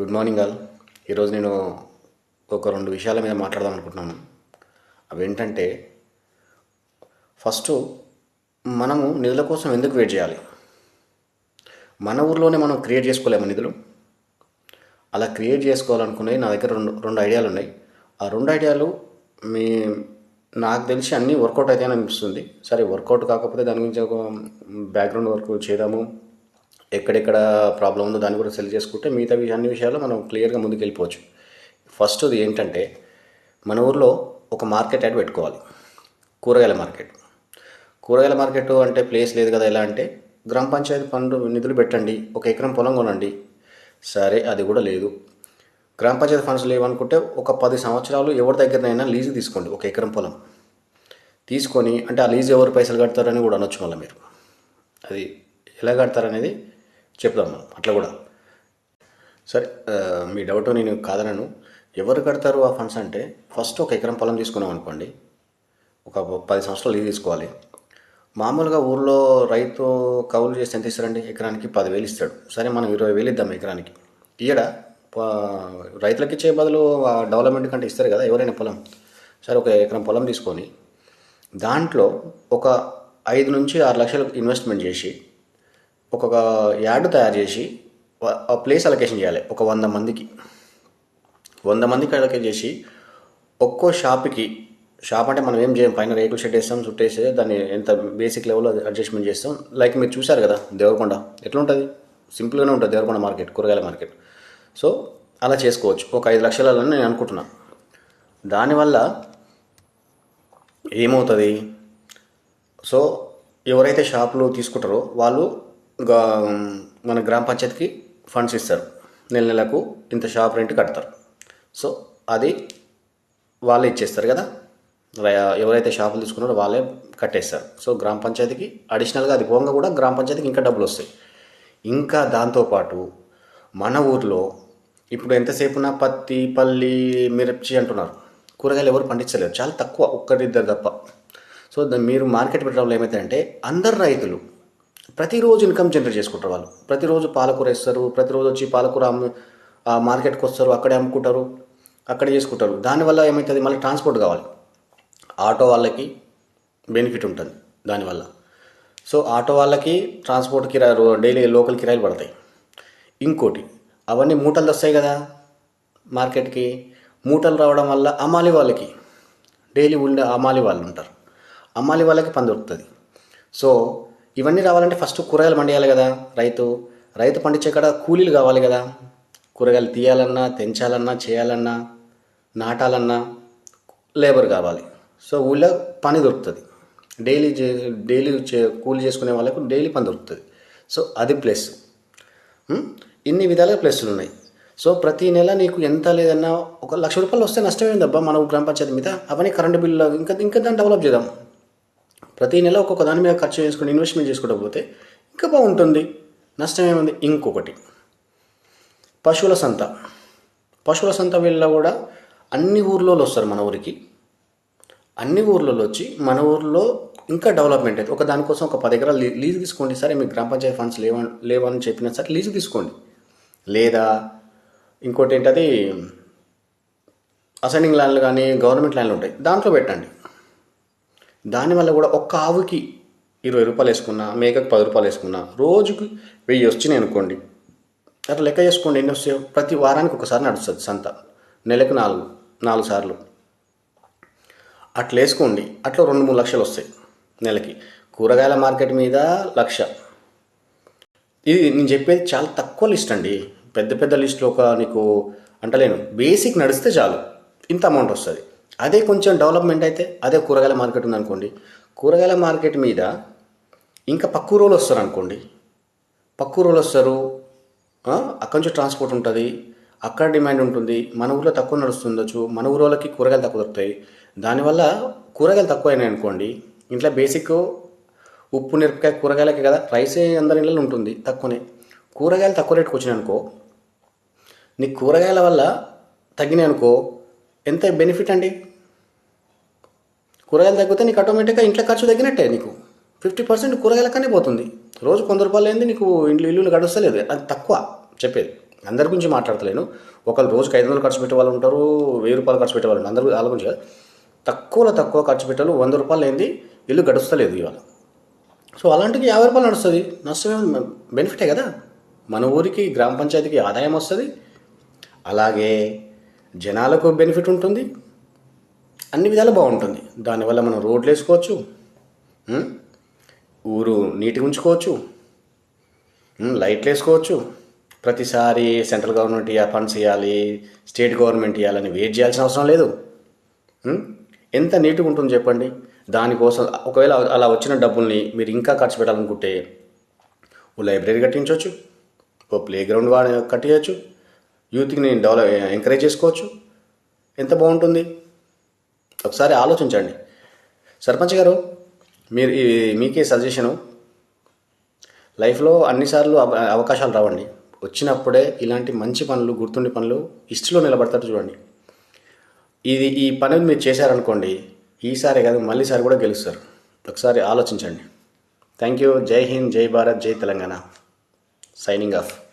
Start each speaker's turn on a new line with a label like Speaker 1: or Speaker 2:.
Speaker 1: Good morning all ఈరోజు నేను ఒక రెండు విషయాల మీద మాట్లాడదాం అనుకుంటున్నాను. అవి ఏంటంటే ఫస్ట్ మనము నిధుల కోసం ఎందుకు వెయిట్ చేయాలి? మన ఊర్లోనే మనం క్రియేట్ చేసుకోలేము నిధులు? అలా క్రియేట్ చేసుకోవాలనుకునే నా దగ్గర రెండు రెండు ఐడియాలు ఉన్నాయి. ఆ రెండు ఐడియాలు మీ నాకు తెలిసి అన్నీ వర్కౌట్ అయితే అనిపిస్తుంది. సరే వర్కౌట్ కాకపోతే దాని గురించి ఒక బ్యాక్గ్రౌండ్ వర్క్ చేద్దాము. ఎక్కడెక్కడ ప్రాబ్లం ఉందో దాన్ని కూడా సెల్ చేసుకుంటే మిగతా అన్ని విషయాలు మనం క్లియర్గా ముందుకు వెళ్ళిపోవచ్చు ఫస్ట్ అది ఏంటంటే మన ఊర్లో ఒక మార్కెట్ యాడ్ పెట్టుకోవాలి. కూరగాయల మార్కెట్ కూరగాయల మార్కెట్ అంటే ప్లేస్ లేదు కదా ఎలా అంటే గ్రామ పంచాయతీ ఫండ్ నిధులు పెట్టండి ఒక ఎకరం పొలం కొనండి. సరే అది కూడా లేదు. గ్రామ పంచాయతీ ఫండ్స్ లేవనుకుంటే ఒక పది సంవత్సరాలు ఎవరి దగ్గరనైనా లీజు తీసుకోండి ఒక ఎకరం పొలం. తీసుకొని అంటే ఆ లీజు ఎవరు పైసలు కడతారని కూడా అనొచ్చు మళ్ళీ మీరు. అది ఎలా కడతారనేది చెప్దాం మనం అట్లా కూడా. సరే మీ డౌట్ నేను కాదనను. ఎవరు కడతారు ఆ ఫండ్స్ అంటే ఫస్ట్ ఒక ఎకరం పొలం తీసుకున్నాం అనుకోండి ఒక పది సంవత్సరాలు లీవ్ తీసుకోవాలి. మామూలుగా ఊర్లో రైతు కౌలు చేస్తే ఎంత ఇస్తారండి? ఎకరానికి పదివేలు ఇస్తాడు. సరే మనం ఇరవై వేలు ఇద్దాం ఎకరానికి. ఈడ రైతులకి ఇచ్చే బదులు డెవలప్మెంట్ కంటే ఇస్తారు కదా ఎవరైనా పొలం. సరే ఒక ఎకరం పొలం తీసుకొని దాంట్లో ఒక ఐదు నుంచి ఆరు లక్షలు ఇన్వెస్ట్మెంట్ చేసి ఒక యార్డు తయారు చేసి ఆ ప్లేస్ అలొకేషన్ చేయాలి. ఒక వంద మందికి. వంద మందికి అలొకేట్ చేసి ఒక్కో షాప్కి షాప్ అంటే మనం ఏం చేయం? పైన రేకుల షెడ్ వేస్తాం చుట్టేసి దాన్ని ఎంత బేసిక్ లెవెల్లో అడ్జస్ట్మెంట్ చేస్తాం. లైక్ మీరు చూశారు కదా దేవరకొండ. ఎట్లా ఉంటుంది సింపుల్గానే ఉంటుంది దేవరకొండ మార్కెట్ కూరగాయల మార్కెట్. సో అలా చేసుకోవచ్చు. ఒక ఐదు లక్షలని నేను అనుకుంటున్నా. దానివల్ల ఏమవుతుంది? సో ఎవరైతే షాపులు తీసుకుంటారో వాళ్ళు మన గ్రామ పంచాయతీకి ఫండ్స్ ఇస్తారు. నెల నెలకు ఇంత షాప్ రెంట్ కడతారు. సో అది వాళ్ళే ఇచ్చేస్తారు కదా. ఎవరైతే షాపులు తీసుకున్నారో వాళ్ళే కట్టేస్తారు. సో గ్రామ పంచాయతీకి అడిషనల్గా అది పోగా కూడా గ్రామ పంచాయతీకి ఇంకా డబ్బులు వస్తాయి. ఇంకా దాంతోపాటు మన ఊర్లో ఇప్పుడు ఎంతసేపున పత్తి పల్లి మిర్చి అంటున్నారు. కూరగాయలు ఎవరు పండించలేరు. చాలా తక్కువ ఒక్కరిద్దరు తప్ప. సో మీరు మార్కెట్ పెట్టడంలో ఏమైతే అంటే అందరు రైతులు ప్రతిరోజు ఇన్కమ్ జనరేట్ చేసుకుంటారు వాళ్ళు. ప్రతిరోజు పాలకూర ఇస్తారు ప్రతిరోజు వచ్చి పాలకూర అమ్ము ఆ మార్కెట్కి వస్తారు అక్కడే అమ్ముకుంటారు అక్కడే చేసుకుంటారు. దానివల్ల ఏమవుతుంది మళ్ళీ ట్రాన్స్పోర్ట్ కావాలి. ఆటో వాళ్ళకి బెనిఫిట్ ఉంటుంది దానివల్ల సో ఆటో వాళ్ళకి ట్రాన్స్పోర్ట్ కిరాయి డైలీ లోకల్ కిరాయిలు పడతాయి. ఇంకోటి అవన్నీ మూటలు వస్తాయి కదా మార్కెట్కి. మూటలు రావడం వల్ల అమ్మాలి వాళ్ళకి. డైలీ ఉండే అమ్మాలి వాళ్ళు ఉంటారు. అమ్మాలి వాళ్ళకి పని దొరుకుతుంది. సో ఇవన్నీ రావాలంటే ఫస్ట్ కూరగాయలు పండియాలి కదా రైతు. రైతు పండించే కాడ కూలీలు కావాలి కదా. కూరగాయలు తీయాలన్నా తెంచాలన్నా చేయాలన్నా నాటాలన్నా లేబర్ కావాలి. సో ఊళ్ళో పని దొరుకుతుంది. డైలీ చే డైలీ చే కూలి చేసుకునే వాళ్ళకు డైలీ పని దొరుకుతుంది. సో అది ప్లస్. ఇన్ని విధాలుగా ప్లస్లు ఉన్నాయి. సో ప్రతి నెల నీకు ఎంత లేదన్నా ఒక లక్ష రూపాయలు వస్తే నష్టమేందబ్బా మన గ్రామ పంచాయతీ మీద? అవన్నీ కరెంటు బిల్లు ఇంకా ఇంకా దాన్ని డెవలప్ చేద్దాం. ప్రతి నెల ఒక్కొక్క దాని మీద ఖర్చు చేసుకుని ఇన్వెస్ట్మెంట్ చేసుకోకపోతే ఇంకా బాగుంటుంది. నష్టం ఏముంది? ఇంకొకటి. పశువుల సంత. పశువుల సంత వీళ్ళ కూడా అన్ని ఊర్లలో వస్తారు మన ఊరికి. అన్ని ఊర్లలో వచ్చి మన ఊర్లో ఇంకా డెవలప్మెంట్ అయితే ఒక దానికోసం ఒక పది ఎకరాలు లీజు తీసుకోండి సరే. మీ గ్రామ పంచాయతీ ఫండ్స్ లేవ లేవని చెప్పినా సరే లీజు తీసుకోండి. లేదా ఇంకోటి ఏంటది? అసైనింగ్ ల్యాండ్లు కానీ గవర్నమెంట్ ల్యాండ్లు ఉంటాయి. దాంట్లో పెట్టండి. దానివల్ల కూడా ఒక్క ఆవుకి ఇరవై రూపాయలు వేసుకున్నా మేకకు పది రూపాయలు వేసుకున్నా రోజుకి వెయ్యి వచ్చినాయి అనుకోండి. అట్లా లెక్క చేసుకోండి ఎన్ని వస్తాయో. ప్రతి వారానికి ఒకసారి నడుస్తుంది సంత. నెలకు నాలుగు నాలుగు సార్లు. అట్లా వేసుకోండి. అట్లా రెండు మూడు లక్షలు వస్తాయి నెలకి. కూరగాయల మార్కెట్ మీద లక్ష. ఇది నేను చెప్పేది చాలా తక్కువ లిస్ట్ అండి. పెద్ద పెద్ద లిస్ట్లో ఒక నీకు అంటలేను. బేసిక్ నడిస్తే చాలు. ఇంత అమౌంట్ వస్తుంది. అదే కొంచెం డెవలప్మెంట్ అయితే అదే కూరగాయల మార్కెట్ ఉందనుకోండి. కూరగాయల మార్కెట్ మీద ఇంకా పక్క రోజులు వస్తారు అనుకోండి పక్క రోజులు వస్తారు. అక్కడి నుంచి ట్రాన్స్పోర్ట్ ఉంటుంది. అక్కడ డిమాండ్ ఉంటుంది. మన ఊర్లో తక్కువ నడుస్తుండొచ్చు మన ఊరు వాళ్ళకి కూరగాయలు తక్కువ దొరుకుతాయి. దానివల్ల కూరగాయలు తక్కువ అయినాయి అనుకోండి. ఇంట్లో బేసిక్ ఉప్పు మిరపకాయ కూరగాయలకి కదా రైసే అందరి ఇళ్ళలో ఉంటుంది తక్కువనే. కూరగాయలు తక్కువ రేటుకు వచ్చినాయి అనుకో నీ కూరగాయల వల్ల తగ్గినాయి అనుకో ఎంత బెనిఫిట్ అండి? కూరగాయలు తగ్గితే నీకు ఆటోమేటిక్గా ఇంట్లో ఖర్చు తగ్గినట్టే నీకు. ఫిఫ్టీ పర్సెంట్ కూరగాయలకనే పోతుంది. రోజు కొంత రూపాయలు ఏంది నీకు ఇంట్లో ఇల్లు గడుస్తలేదు. అది తక్కువ చెప్పేది. అందరి గురించి మాట్లాడతలేను. ఒకళ్ళు రోజుకి ఐదు వందలు ఖర్చు పెట్టే వాళ్ళు ఉంటారు వెయ్యి రూపాయలు ఖర్చు పెట్టే వాళ్ళు ఉంటారు. అందరూ వాళ్ళ గురించి తక్కువలో తక్కువ ఖర్చు పెట్టాలి వంద రూపాయలు ఏంది ఇల్లు గడుస్తలేదు ఇవాళ. సో అలాంటికి యాభై రూపాయలు నడుస్తుంది. నష్టమే బెనిఫిటే కదా? మన ఊరికి గ్రామ పంచాయతీకి ఆదాయం వస్తుంది. అలాగే జనాలకు బెనిఫిట్ ఉంటుంది. అన్ని విధాలు బాగుంటుంది. దానివల్ల మనం రోడ్లు వేసుకోవచ్చు. ఊరు నీట్గా ఉంచుకోవచ్చు. లైట్లు వేసుకోవచ్చు. ప్రతిసారి సెంట్రల్ గవర్నమెంట్ ఫండ్స్ ఇవ్వాలి స్టేట్ గవర్నమెంట్ ఇవ్వాలని వెయిట్ చేయాల్సిన అవసరం లేదు. ఎంత నీట్గా ఉంటుంది చెప్పండి. దానికోసం ఒకవేళ అలా వచ్చిన డబ్బుల్ని మీరు ఇంకా ఖర్చు పెట్టాలనుకుంటే ఓ లైబ్రరీ కట్టించవచ్చు. ఓ ప్లే గ్రౌండ్ కట్టించవచ్చు యూత్కి నేను డెవలప్ ఎంకరేజ్ చేసుకోవచ్చు? ఎంత బాగుంటుంది? ఒకసారి ఆలోచించండి. సర్పంచ్ గారు మీరు మీకే సజెషను. లైఫ్లో అన్నిసార్లు అవ అవకాశాలు రావండి. వచ్చినప్పుడే ఇలాంటి మంచి పనులు గుర్తుండి పనులు హిస్టరీలో నిలబడతారు చూడండి. ఇది ఈ పనులు మీరు చేశారనుకోండి ఈసారి కాదు మళ్ళీసారి కూడా గెలుస్తారు. ఒకసారి ఆలోచించండి. Thank you. జై హింద్ జై భారత్ జై తెలంగాణ. Signing off.